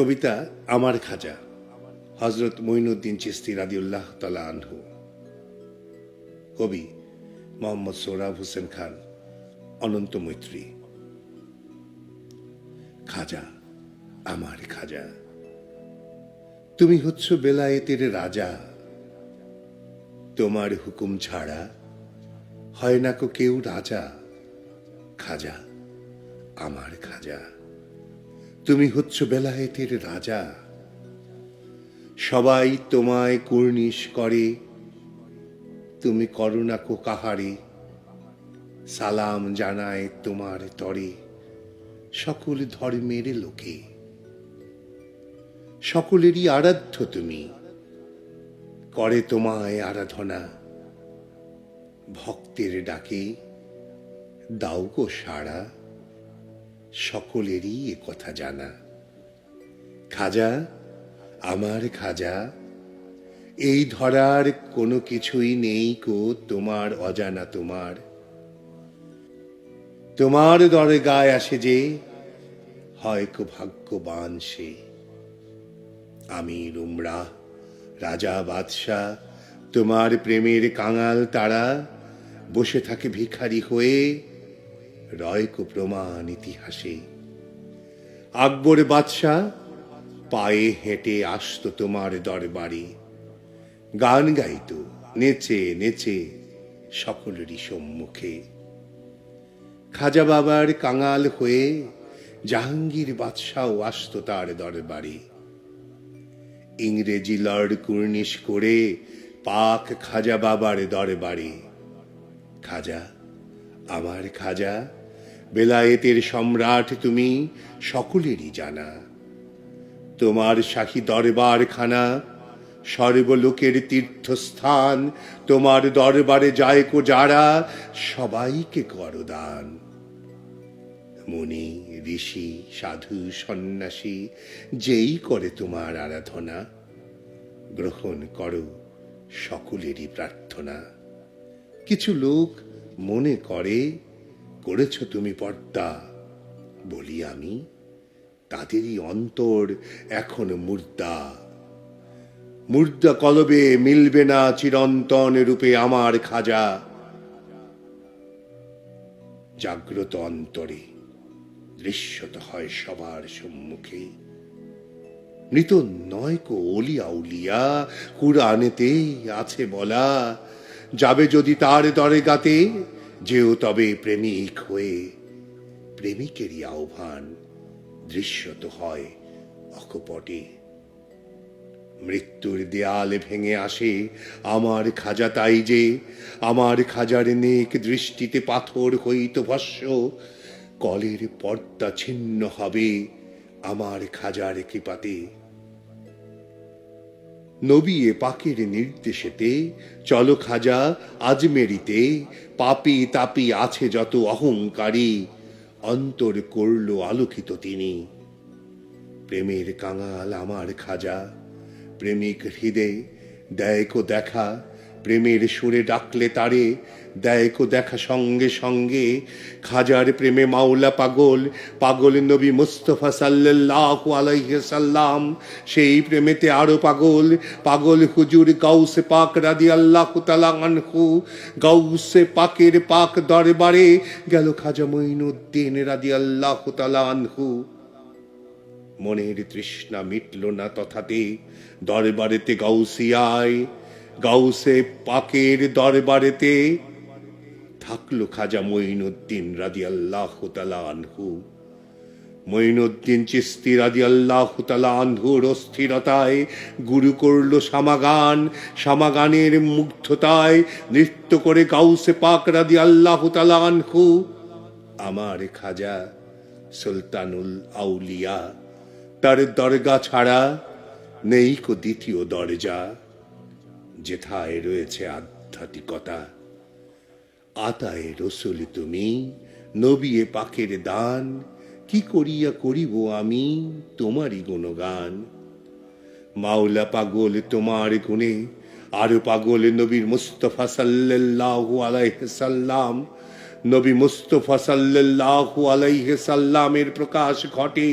কবিতা আমার খাজা হজরত মঈনুদ্দিন চিস্তি রাদিউল্লাহ তালা আনহু। কবি মোহাম্মদ সোহরাব হোসেন খান, অনন্ত মৈত্রী। খাজা, আমার খাজা, তুমি হচ্ছ বেলায়েতের রাজা। তোমার হুকুম ছাড়া হয় না কেউ রাজা। খাজা, আমার খাজা। তুমি হচ্ছ বেলায়েতের রাজা। সবাই তোমায় কুর্নিশ করে। তুমি করুণা কো কাহারে। সালাম জানায় তোমার তরে। সকল ধর্মের লোকে। সকলেরই আরাধ্য তুমি। করে তোমায় আরাধনা। ভক্তের ডাকে দাও গো সাড়া। সকলেরই এ কথা জানা। খাজা, আমার খাজা, এই ধরার কোনো কিছুই নেই কো তোমার, অজানা তোমার। তোমার দরে গায়ে আসে যে, হয় কো ভাগ্যবান সে। আমি রুমরা, রাজা, বাদশাহ, তোমার প্রেমের কাঙাল তারা, বসে থাকে ভিখারি হয়ে রয়কো প্রমাণ ইতিহাসে আকবর বাদশাহ, পায়ে হেঁটে আসতো তোমার দরবারে। গান গাইতো, নেচে নেচে সকলেরই সম্মুখে। খাজা বাবার কাঙাল হয়ে জাহাঙ্গীর বাদশাও আসতো তার দরবারে। ইংরেজি লর্ড কুর্নিশ করে পাক খাজা বাবার দরবারে। খাজা, আমার খাজা বেলায়েতের সম্রাট তুমি সকলেরই জানা। তোমার শাহী দরবার খানা সর্বলোকের তীর্থস্থান, তোমার দরবারে যায় কো যারা, সবাইকে করো দান। মুনি, ঋষি, সাধু, সন্ন্যাসী, যেই করে তোমার আরাধনা, গ্রহণ করো সকলেরই প্রার্থনা। কিছু লোক মনে করে করেছ তুমি পর্দা? বলি আমি, তাদেরই অন্তর এখন মুর্দা। মুর্দা কলবে মিলবে না চিরন্তন রূপে আমার খাজা। জাগ্রত অন্তরে দৃশ্যত হয় সবার সম্মুখে। মৃত নয় কো অলিয়া উলিয়া কুরআনেতে আছে বলা। যাবে যদি তার দরে গাতে যেও তবে প্রেমিক হয়ে। প্রেমিকেরই আহ্বান দৃশ্যত হয় অকপটে। মৃত্যুর দেয়াল ভেঙে আসে আমার খাজা তাই যে, আমার খাজার নেক দৃষ্টিতে পাথর হইত ভস্য। কলের পর্দা ছিন্ন হবে আমার খাজার কৃপাতে। নবী এ পাকের নির্দেশেতে, চলো খাজা আজমেরিতে, পাপি তাপি আছে যত অহংকারী, অন্তর করল আলোকিত তিনি। প্রেমের কাঙাল আমার খাজা, প্রেমিক হৃদে দেয় কো দেখা প্রেমের সুরে ডাকলে তারে, দেয় কো দেখা সঙ্গে সঙ্গে। খাজার প্রেমে মাওলা পাগল পাগল নবী মুস্তফা সাল্লাল্লাহু আলাইসাল্লাম সেই প্রেমেতে আরও পাগল পাগল হুজুর গাউসে পাক রাদিয়াল্লাহু তাআলা আনহু। গাউসে পাকের পাক দরবারে গেল খাজা মঈনুদ্দিন রাদিয়াল্লাহু তাআলা আনহু। মনের তৃষ্ণা মিটল না তথাতে, দরবারেতে গাউসিয়ায় গাউসে পাকের দরবারেতে থাকল খাজা মঈনুদ্দিন রাজি আল্লাহ আনহু। মঈনুদ্দিন চিস্তি রাজি আল্লাহ আনহুর অস্থিরতায় গুরু করল সামাগান, সামাগানের মুগ্ধতায় নৃত্য করে গাউসে পাক রাজি আল্লাহ আনহু। আমার খাজা সুলতানুল আউলিয়া, তার দরগা ছাড়া নেই কো দ্বিতীয় দরজা। যেথায় রয়েছে আধ্যাত্মিকতা, আতায় রসুল তুমি নবিয়ে পাকের দান, কি করিয়া করিব আমি তোমারই গুণগান? মাওলা পাগল তোমার গুণে, আরও পাগল নবীর মুস্তফা সাল্লাল্লাহু আলাইহি সাল্লাম, নবী মুস্তফা সাল্লাল্লাহু আলাইহি সাল্লামের প্রকাশ ঘটে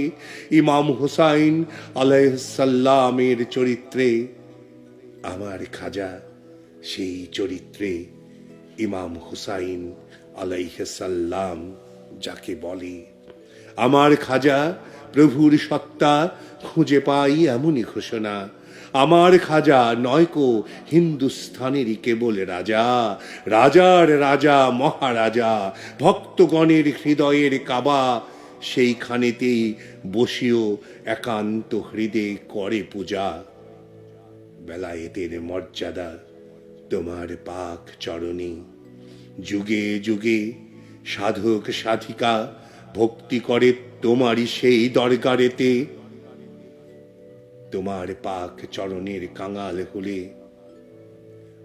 ইমাম হুসাইন আলাইহিস সাল্লামের চরিত্রে। আমার খাজা, সেই চরিত্রে ইমাম হুসাইন আলাইসাল্লাম যাকে বলে, আমার খাজা, প্রভুর সত্তা খুঁজে পাই এমনই ঘোষণা। আমার খাজা নয়কো হিন্দুস্থানেরই কেবল রাজা, রাজার রাজা মহারাজা, ভক্তগণের হৃদয়ের কাবা, সেইখানেতেই বসিও একান্ত হৃদে করে পূজা। বেলায়েতের মর্যাদা তোমার পাক চরণে। যুগে যুগে সাধক সাধিকা ভক্তি করে তোমারই সেই দরকারেতে তোমার পাক চরণের কাঙাল হলে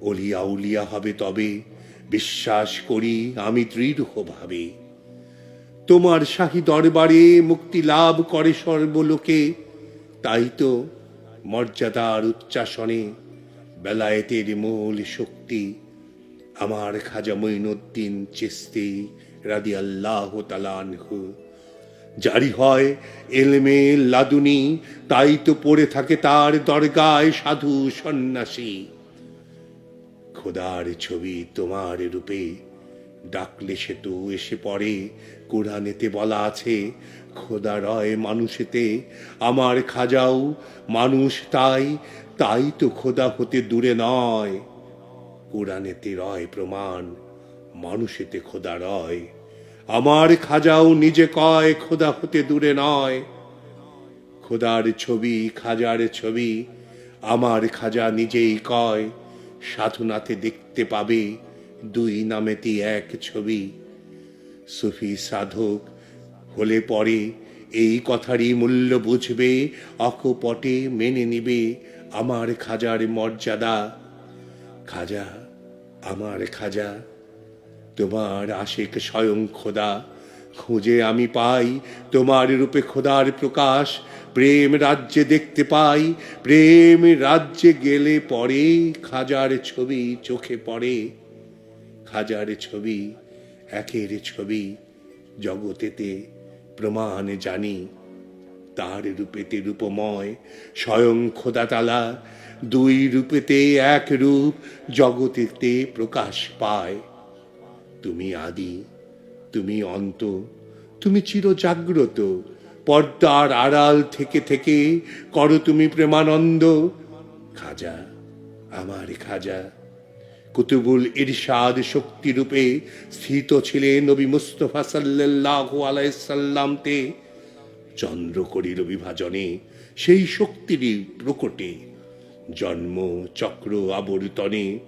অলিয়া উলিয়া হবে তবে বিশ্বাস করি আমি দৃঢ়ভাবে। তোমার শাহী দরবারে মুক্তি লাভ করে সর্বলোকে, তাই তো মর্যাদার উচ্চাসনে বেলায়েতের মূল শক্তি আমার খাজা মঈনুদ্দিন চিস্তি রাদি আল্লাহ তালানহু জারি হয় এলমে লাদুনি, তাই তো পড়ে থাকে তার দরগায় সাধু সন্ন্যাসী। খোদার ছবি তোমার রূপে ডাকলে সে তো এসে পড়ে, কোরআনেতে বলা আছে খোদা রয় মানুষেতে আমার খাজাও, মানুষ তাই তাই তো খোদা হতে দূরে নয়। কোরআনেতে রয় প্রমাণ, মানুষেতে খোদা রয়। আমার খাজাও নিজে কয়, খোদা হতে দূরে নয়। খোদার ছবি, খাজার ছবি, আমার খাজা নিজেই কয়, সাধনাতে দেখতে পাবে দুই নামেতে এক ছবি। সুফি সাধক হলে পরে এই কথারই মূল্য বুঝবে, অকপটে মেনে নিবে আমার খাজার মর্যাদা। খাজা, আমার খাজা, তোমার আশেক স্বয়ং খোদা। খুঁজে আমি পাই তোমার রূপে খোদার প্রকাশ। প্রেম রাজ্যে দেখতে পাই, প্রেম রাজ্যে গেলে পরে খাজার ছবি চোখে পড়ে। খাজার ছবি, একের ছবি জগতেতে প্রমাণ জানি, তার রূপেতে রূপময় স্বয়ং খোদাতালা, দুই রূপেতে এক রূপ জগতেতে প্রকাশ পায়। তুমি আদি, তুমি অন্ত, তুমি চির জাগ্রত পর্দার আড়াল থেকে থেকে করো তুমি প্রেমানন্দ। খাজা, আমার খাজা। কুতুবুল ইরশাদ শক্তিরূপে স্থিত ছিলেন নবী মুস্তফা সাল্লাল্লাহু আলাইসাল্লামতে চন্দ্র করিল বিভাজনে সেই শক্তিরই প্রকটে। জন্ম চক্র আবর্তনে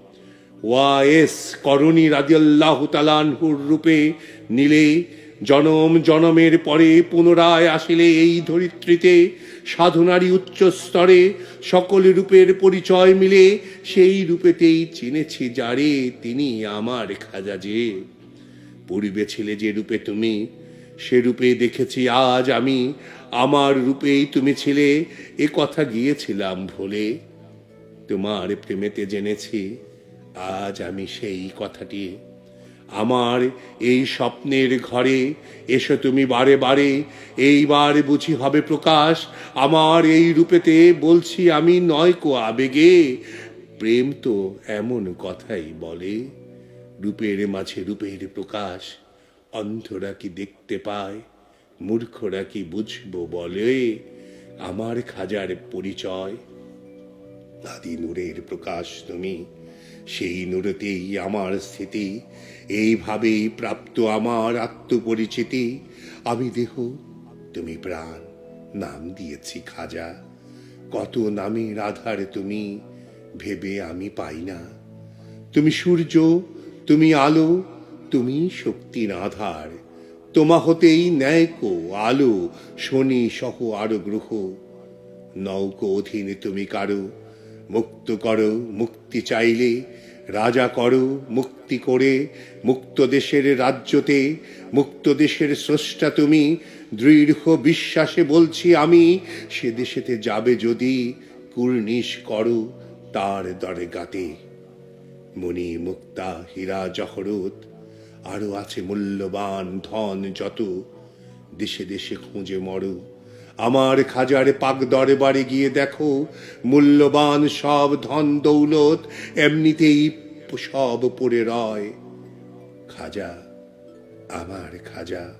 ওয়াএস করণী রাদিয়াল্লাহু তালানহুর রূপে নিলে জনম জনমের পরে পুনরায় আসিলে এই ধরিত্রীতে সাধনারই উচ্চ স্তরে সকল রূপের পরিচয় মিলে সেই রূপেতেই চিনেছি যারে তিনি আমার খাজা যে। পূর্বে ছিলে যে রূপে তুমি, সে রূপে দেখেছি আজ আমি, আমার রূপেই তুমি ছিলে, এ কথা গিয়েছিলাম ভুলে। তোমার প্রেমেতে জেনেছি, আজ আমি সেই কথাটি। আমার এই স্বপ্নের ঘরে এসো তুমি বারে বারে। এইবার বুঝি হবে প্রকাশ। আমার এই রূপেতে বলছি আমি নয় কো আবেগে। প্রেম তো এমন কথাই বলে, রূপের মাঝে রূপের প্রকাশ। অন্ধরা কি দেখতে পায়, মূর্খরা কি বুঝব বলে। আমার খাজার পরিচয় আদি নূরের প্রকাশ তুমি। সেই নূরতেই আমার স্থিতি। এইভাবেই প্রাপ্ত আমার আত্মপরিচিতি। আমি দেহ, তুমি প্রাণ, নাম দিয়েছি খাজা। কত নামের আধার তুমি, ভেবে আমি পাই না। তুমি সূর্য, তুমি আলো, তুমি শক্তির আধার। তোমা হতেই ন্যায়কো আলো, শনি সহ আরও গ্রহ। নৌকো অধীনে তুমি কারও মুক্ত করো, মুক্তি চাইলে, রাজা করো, মুক্তি করে, মুক্ত দেশের রাজ্যতে, মুক্ত দেশের স্রষ্টা তুমি, দৃঢ় বিশ্বাসে বলছি আমি, সে দেশেতে যাবে যদি কুর্নিশ করো তার দরগাতে। মণি, মুক্তা, হীরা, জহরত, আরও আছে মূল্যবান ধন যত, দেশে দেশে খুঁজে মরো আমার খাজার পাক দরবারে গিয়ে দেখো, মূল্যবান সব ধন দৌলত এমনিতেই সব পড়ে রয়। খাজা, আমার খাজা,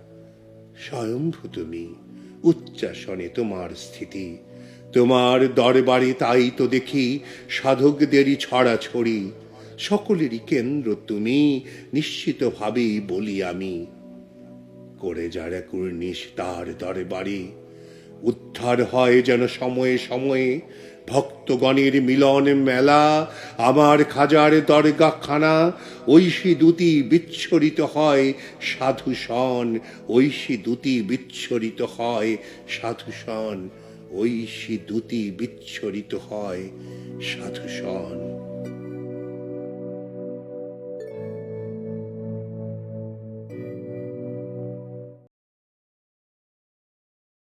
স্বয়ম্ভু তুমি, উচ্চাসনে তোমার স্থিতি। তোমার দরবারে তাই তো দেখি, সাধকদেরই ছড়াছড়ি। সকলেরই কেন্দ্র তুমি, নিশ্চিতভাবেই বলি আমি। করে যারা কুর্নিশ তার দরবারে উদ্ধার হয় যেন সময়ে সময়ে। ভক্তগণের মিলন মেলা, আমার খাজার দরগাখানা, ঐশী দুতি বিচ্ছরিত হয়, সাধু সন, ঐশী দুতি বিচ্ছরিত হয়, সাধু সন, ঐশী দুতি বিচ্ছরিত হয়, সাধু সন।